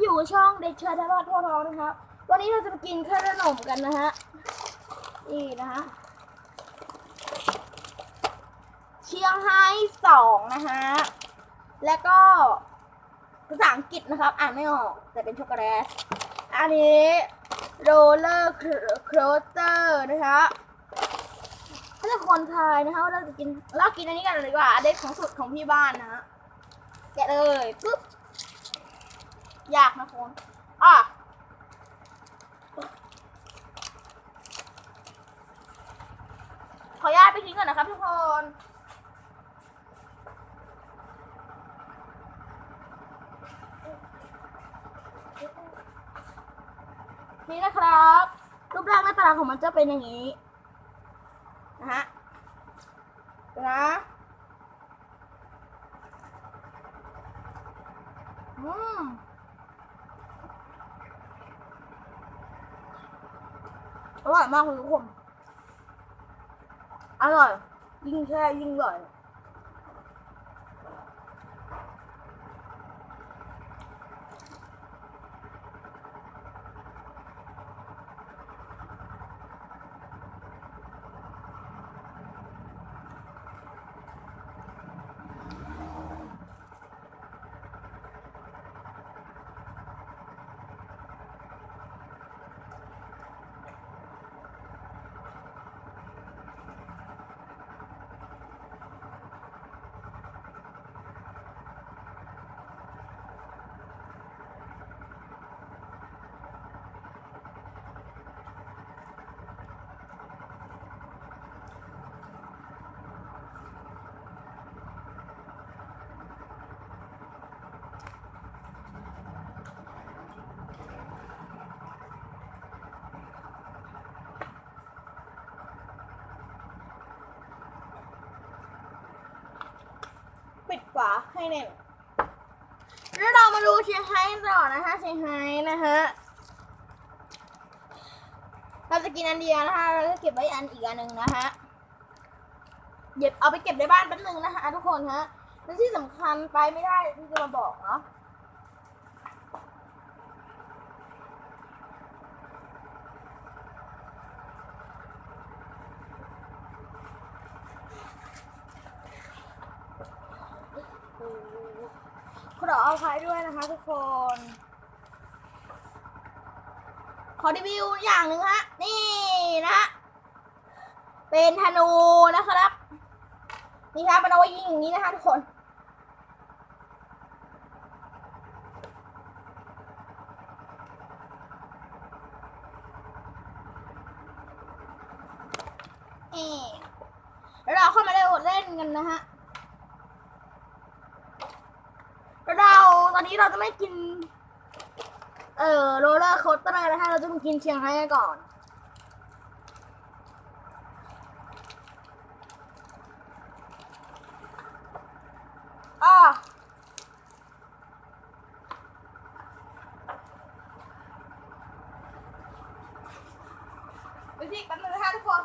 อยู่ช่องเด็กชายธนวัฒน์ทั่วท้องนะครับ วันนี้เราจะมากินขนมกันนะฮะ นี่นะฮะ เชียงไฮ้สองนะฮะ แล้วก็ภาษาอังกฤษนะครับ อ่านไม่ออก แต่เป็นช็อกโกแลต อันนี้โรลเลอร์โครเตอร์นะคะถ้าจะคนไทยนะคะว่าเราจะกินเรากินอันนี้กันเลยดีกว่าอันเด็ดของสุดของพี่บ้านนะฮะแกะเลยปุ๊บ ยากนะคุณอะขออนุญาตไปทิ้งก่อนนะครับทุกคนนี่นะครับรูปร่างหน้าตาของมันจะเป็นอย่างนี้นะฮะนะอืม อร่อยมากเลยทุกคน อร่อย ยิ่งแช่ยิ่งอร่อย ปิดฝาให้แน่นแล้วเรามาดูเชียงไฮ้ต่อนะคะเชียงไฮ้นะฮะเราจะกินอันเดียวนะคะเราจะเก็บไว้อันอีกอันหนึ่งนะคะเก็บเอาไปเก็บในบ้านแป๊บนึงนะคะทุกคนฮะและที่สำคัญไปไม่ได้ที่จะมาบอกเนาะ ขออภัยด้วยนะคะทุกคน ขอรีวิวอย่างหนึ่งฮะ นี่นะฮะ เป็นธนูนะครับ นี่ครับมันเอาไว้ยิงอย่างนี้นะคะทุกคนเอ๊ะเราเข้ามาเล่นเล่นกันนะฮะ เราต อนนี้เราจะไม่กิน เอ่อโรลเลอร์โคสเตอร์นะคะเราจะมากินเชียงไฮ้ก่อนอะไปที่แป๊บนึงนะคะทุกคน